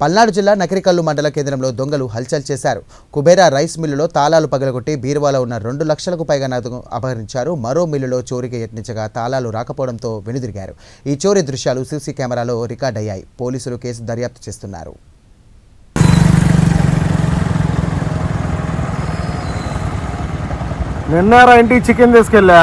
పల్నాడు జిల్లా నకరికల్లు మండల కేంద్రంలో దొంగలు హల్చల్ చేశారు. కుబేరా రైస్ మిల్లులో తాళాలు పగలగొట్టి బీరువాలో ఉన్న రెండు లక్షలకు పైగా నగదు అపహరించారు. మరో మిల్లులో చోరీకి యత్నించగా తాళాలు రాకపోవడంతో వెనుదిరిగారు. ఈ చోరీ దృశ్యాలు సీసీ కెమెరాలో రికార్డ్ అయ్యాయి. పోలీసులు కేసు దర్యాప్తు చేస్తున్నారు. నిన్నారా ఇంటికి చికెన్ తీసుకెళ్ళా?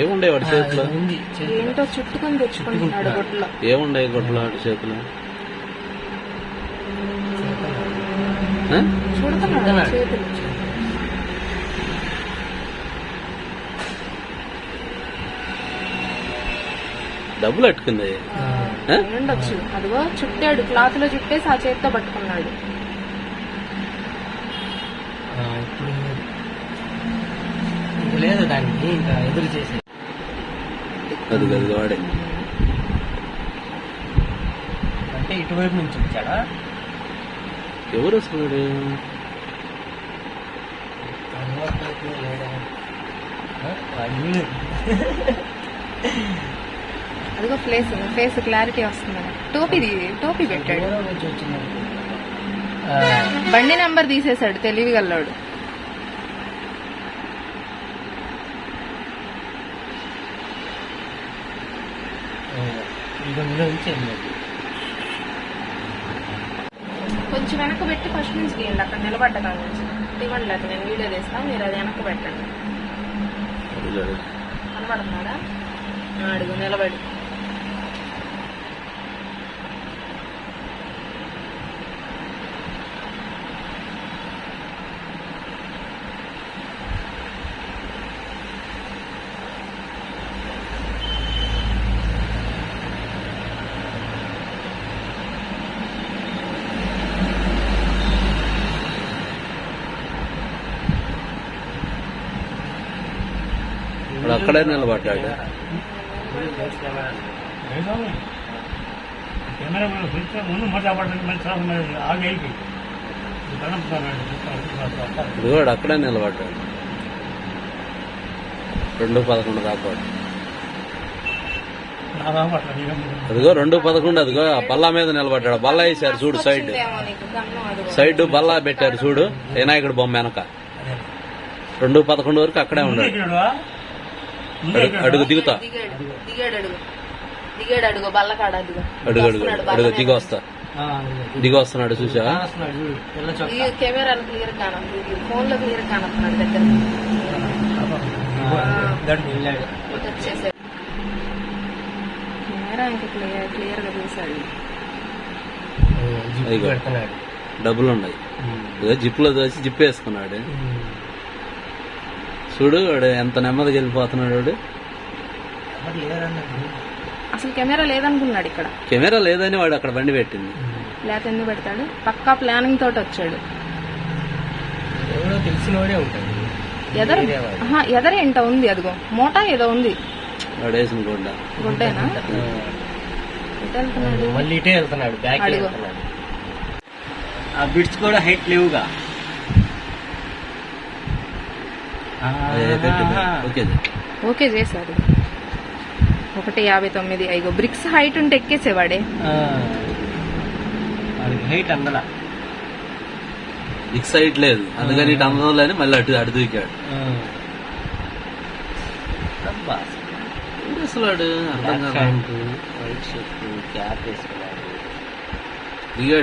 ఏముండే వాడి చేతిలో? ఏంటో చుట్టుకొని తెచ్చుకుంటున్నాడు గుడ్లో ఏముండే గొడ్డలు వాడి చేతిలో? చుడుతున్నాడు చేతులు. డబ్బులు అట్టుకుంది? ఉండొచ్చు అదిగో చుట్టాడు. క్లాత్లో చుట్టేసి ఆ చేతితో పట్టుకున్నాడు. లేదు దానికి. ఇంకా ఎదురు చేసి అది అది వాడే అంటే ఇటువైపు నుంచి వచ్చాడా? ఎవరు అసలు వాడు? అదిగో ఫేస్ ఫేస్ క్లారిటీ వస్తుంది. టోపీ టోపీ పెట్టాడు. దూరం నుంచి వచ్చింది బండి నెంబర్ తీసేశాడు తెలివిగల్లాడు ఇక ముందు నుంచి కొంచెం వెనక్కి పెట్టి ఫస్ట్ నుంచి తీయండి అక్కడ నిలబడ్డ కాడ నుంచి. ఇవ్వండి అది నేను వీడియో తీస్తాను మీరు అది వెనక్కి పెట్టండి. కనబడుతున్నాడా? అడుగు నిలబడి. ఇప్పుడు అక్కడే నిలబడ్డాడు. ఇప్పుడు అక్కడే నిలబడ్డాడు. రెండు పదకొండు దాకా అదిగో రెండు పదకొండు అదిగో బల్లా మీద నిలబడ్డాడు. బల్లా వేసారు చూడు సైడ్. సైడ్ బల్లా పెట్టారు చూడు. వినాయకుడు బొమ్మ వెనక. రెండు పదకొండు వరకు అక్కడే ఉన్నాడు. అడుగు- దిగుతా. దిగాడు దిగాడు అడుగు. దిగాడు అడుగు. బల్లకాడ అడుగు. అడుగు అడుగు వస్తున్నాడు బల్ల అడుగు. మీద. దిగి వస్తా. దిగి వస్తున్నాడు చూసా ఈ కెమెరాలు క్లియర్ కానప్పుడు ఫోన్లో క్లియర్ కానప్పుడు దగ్గర? గడుపు వెళ్ళాడు. వచ్చేసాడు. కెమెరా ఇంకా క్లియర్ క్లియర్గా చూసాడు జిప్పు అదిగో. పెడుతున్నాడు. డబ్బులు ఉన్నాయి. ఇదిగో జిప్పులో దోసి జిప్పు వేసుకున్నాడు. చూడు వాడు ఎంత నెమ్మదిగా వెళ్ళిపోతున్నాడు వాడు. అసలు కెమెరా లేదనుకున్నాడు ఇక్కడ. కెమెరా లేదని వాడు అక్కడ బండి పెట్టింది. లేకపోతే ఎందుకు పెడతాడు? పక్కా ప్లానింగ్ తోటి వచ్చాడు. ఎవరో ఉంటాడు. ఎదరు? వేరే వాడు. ఆహా, ఎదరేంట ఉంది అదిగో. మోటా ఏదో ఉంది. వాడు వేసిన గుడ్డ గుడ్డేనా ఆ, ఎటు వెళ్తున్నాడు? మళ్ళీ ఇటే వెళ్తున్నాడు బ్యాక్ అడుగు. వెళ్తున్నాడు. ఆ బిట్స్ కూడా హైట్ లేవుగా అదే పెట్టింది. ఓకే ఓకే చేశాడు ఒకటి యాభై తొమ్మిది ఐగో. బ్రిక్స్ హైట్ ఉంటే ఎక్కేసేవాడే. హైట్ అందలా ఇక్ సైడ్ లేదు. అందుకని ఇటు అందలేని మళ్ళీ అటు అటు దూకాడు. అర్థం కాదు. వైట్ షర్ట్ క్యాప్ వేసుకున్నాడు.